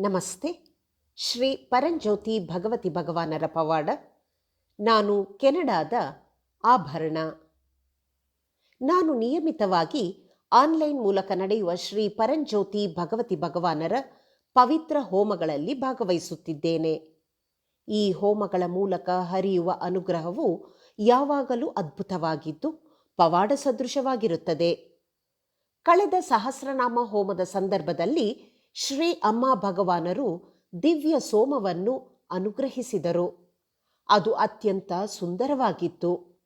ನಮಸ್ತೆ. ಶ್ರೀ ಪರಂಜ್ಯೋತಿ ಭಗವತಿ ಭಗವಾನರ ಪವಾಡ. ನಾನು ಕೆನಡಾದ ಆಭರಣ. ನಾನು ನಿಯಮಿತವಾಗಿ ಆನ್ಲೈನ್ ಮೂಲಕ ನಡೆಯುವ ಶ್ರೀ ಪರಂಜ್ಯೋತಿ ಭಗವತಿ ಭಗವಾನರ ಪವಿತ್ರ ಹೋಮಗಳಲ್ಲಿ ಭಾಗವಹಿಸುತ್ತಿದ್ದೇನೆ. ಈ ಹೋಮಗಳ ಮೂಲಕ ಹರಿಯುವ ಅನುಗ್ರಹವು ಯಾವಾಗಲೂ ಅದ್ಭುತವಾಗಿದ್ದು ಪವಾಡ ಸದೃಶವಾಗಿರುತ್ತದೆ. ಕಳೆದ ಸಹಸ್ರನಾಮ ಹೋಮದ ಸಂದರ್ಭದಲ್ಲಿ ಶ್ರೀ ಅಮ್ಮ ಭಗವಾನರು ದಿವ್ಯ ಸೋಮವನ್ನು ಅನುಗ್ರಹಿಸಿದರು. ಅದು ಅತ್ಯಂತ ಸುಂದರವಾಗಿತ್ತು.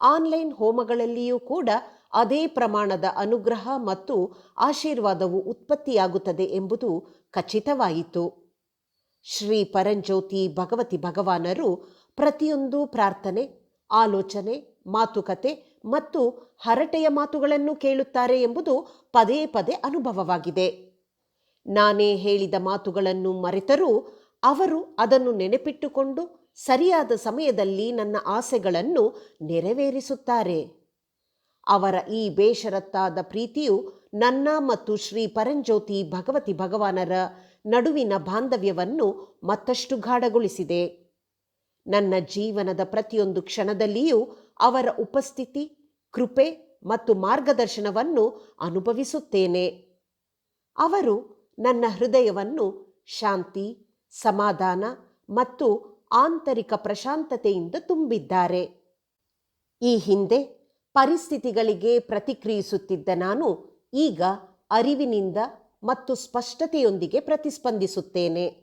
ಆನ್ಲೈನ್ ಹೋಮಗಳಲ್ಲಿಯೂ ಕೂಡ ಅದೇ ಪ್ರಮಾಣದ ಅನುಗ್ರಹ ಮತ್ತು ಆಶೀರ್ವಾದವು ಉತ್ಪತ್ತಿಯಾಗುತ್ತದೆ ಎಂಬುದು ಖಚಿತವಾಯಿತು. ಶ್ರೀ ಪರಂಜ್ಯೋತಿ ಭಗವತಿ ಭಗವಾನರು ಪ್ರತಿಯೊಂದು ಪ್ರಾರ್ಥನೆ, ಆಲೋಚನೆ, ಮಾತುಕತೆ ಮತ್ತು ಹರಟೆಯ ಮಾತುಗಳನ್ನು ಕೇಳುತ್ತಾರೆ ಎಂಬುದು ಪದೇ ಪದೇ ಅನುಭವವಾಗಿದೆ. ನಾನೇ ಹೇಳಿದ ಮಾತುಗಳನ್ನು ಮರೆತರೂ ಅವರು ಅದನ್ನು ನೆನಪಿಟ್ಟುಕೊಂಡು ಸರಿಯಾದ ಸಮಯದಲ್ಲಿ ನನ್ನ ಆಸೆಗಳನ್ನು ನೆರವೇರಿಸುತ್ತಾರೆ. ಅವರ ಈ ಬೇಷರತ್ತಾದ ಪ್ರೀತಿಯು ನನ್ನ ಮತ್ತು ಶ್ರೀ ಪರಂಜ್ಯೋತಿ ಭಗವತಿ ಭಗವಾನರ ನಡುವಿನ ಬಾಂಧವ್ಯವನ್ನು ಮತ್ತಷ್ಟು ಗಾಢಗೊಳಿಸಿದೆ. ನನ್ನ ಜೀವನದ ಪ್ರತಿಯೊಂದು ಕ್ಷಣದಲ್ಲಿಯೂ ಅವರ ಉಪಸ್ಥಿತಿ, ಕೃಪೆ ಮತ್ತು ಮಾರ್ಗದರ್ಶನವನ್ನು ಅನುಭವಿಸುತ್ತೇನೆ. ಅವರು ನನ್ನ ಹೃದಯವನ್ನು ಶಾಂತಿ, ಸಮಾಧಾನ ಮತ್ತು ಆಂತರಿಕ ಪ್ರಶಾಂತತೆಯಿಂದ ತುಂಬಿದ್ದಾರೆ. ಈ ಹಿಂದೆ ಪರಿಸ್ಥಿತಿಗಳಿಗೆ ಪ್ರತಿಕ್ರಿಯಿಸುತ್ತಿದ್ದ ನಾನು ಈಗ ಅರಿವಿನಿಂದ ಮತ್ತು ಸ್ಪಷ್ಟತೆಯೊಂದಿಗೆ ಪ್ರತಿಸ್ಪಂದಿಸುತ್ತೇನೆ.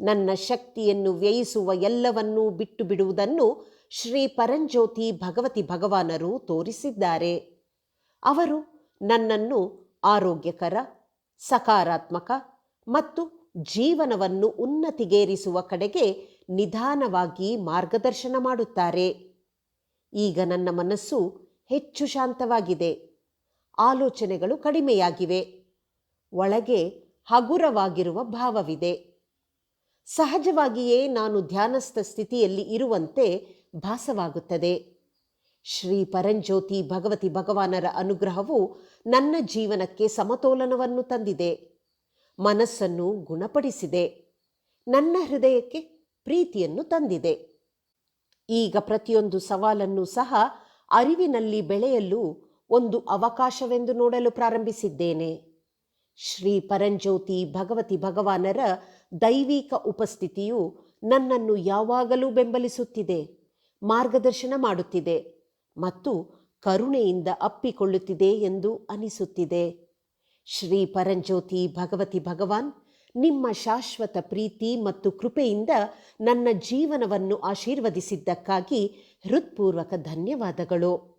ನನ್ನ ಶಕ್ತಿಯನ್ನು ವ್ಯಯಿಸುವ ಎಲ್ಲವನ್ನೂ ಬಿಟ್ಟು ಬಿಡುವುದನ್ನು ಶ್ರೀ ಪರಂಜ್ಯೋತಿ ಭಗವತಿ ಭಗವಾನರು ತೋರಿಸಿದ್ದಾರೆ. ಅವರು ನನ್ನನ್ನು ಆರೋಗ್ಯಕರ ಸಕಾರಾತ್ಮಕ ಮತ್ತು ಜೀವನವನ್ನು ಉನ್ನತಿಗೇರಿಸುವ ಕಡೆಗೆ ನಿಧಾನವಾಗಿ ಮಾರ್ಗದರ್ಶನ ಮಾಡುತ್ತಾರೆ. ಈಗ ನನ್ನ ಮನಸ್ಸು ಹೆಚ್ಚು ಶಾಂತವಾಗಿದೆ. ಆಲೋಚನೆಗಳು ಕಡಿಮೆಯಾಗಿವೆ. ಒಳಗೆ ಹಗುರವಾಗಿರುವ ಭಾವವಿದೆ. ಸಹಜವಾಗಿಯೇ ನಾನು ಧ್ಯಾನಸ್ಥ ಸ್ಥಿತಿಯಲ್ಲಿ ಇರುವಂತೆ ಭಾಸವಾಗುತ್ತದೆ. ಶ್ರೀ ಪರಂಜ್ಯೋತಿ ಭಗವತಿ ಭಗವಾನರ ಅನುಗ್ರಹವು ನನ್ನ ಜೀವನಕ್ಕೆ ಸಮತೋಲನವನ್ನು ತಂದಿದೆ. ಮನಸ್ಸನ್ನು ಗುಣಪಡಿಸಿದೆ. ನನ್ನ ಹೃದಯಕ್ಕೆ ಪ್ರೀತಿಯನ್ನು ತಂದಿದೆ. ಈಗ ಪ್ರತಿಯೊಂದು ಸವಾಲನ್ನು ಸಹ ಅರಿವಿನಲ್ಲಿ ಬೆಳೆಯಲು ಒಂದು ಅವಕಾಶವೆಂದು ನೋಡಲು ಪ್ರಾರಂಭಿಸಿದ್ದೇನೆ. ಶ್ರೀ ಪರಂಜ್ಯೋತಿ ಭಗವತಿ ಭಗವಾನರ ದೈವಿಕ ಉಪಸ್ಥಿತಿಯು ನನ್ನನ್ನು ಯಾವಾಗಲೂ ಬೆಂಬಲಿಸುತ್ತಿದೆ, ಮಾರ್ಗದರ್ಶನ ಮಾಡುತ್ತಿದೆ. ಮತ್ತು ಕರುಣೆಯಿಂದ ಅಪ್ಪಿಕೊಳ್ಳುತ್ತಿದೆ ಎಂದು ಅನಿಸುತ್ತಿದೆ. ಶ್ರೀ ಪರಂಜ್ಯೋತಿ ಭಗವತಿ ಭಗವಾನ್, ನಿಮ್ಮ ಶಾಶ್ವತ ಪ್ರೀತಿ ಮತ್ತು ಕೃಪೆಯಿಂದ ನನ್ನ ಜೀವನವನ್ನು ಆಶೀರ್ವದಿಸಿದ್ದಕ್ಕಾಗಿ ಹೃತ್ಪೂರ್ವಕ ಧನ್ಯವಾದಗಳು.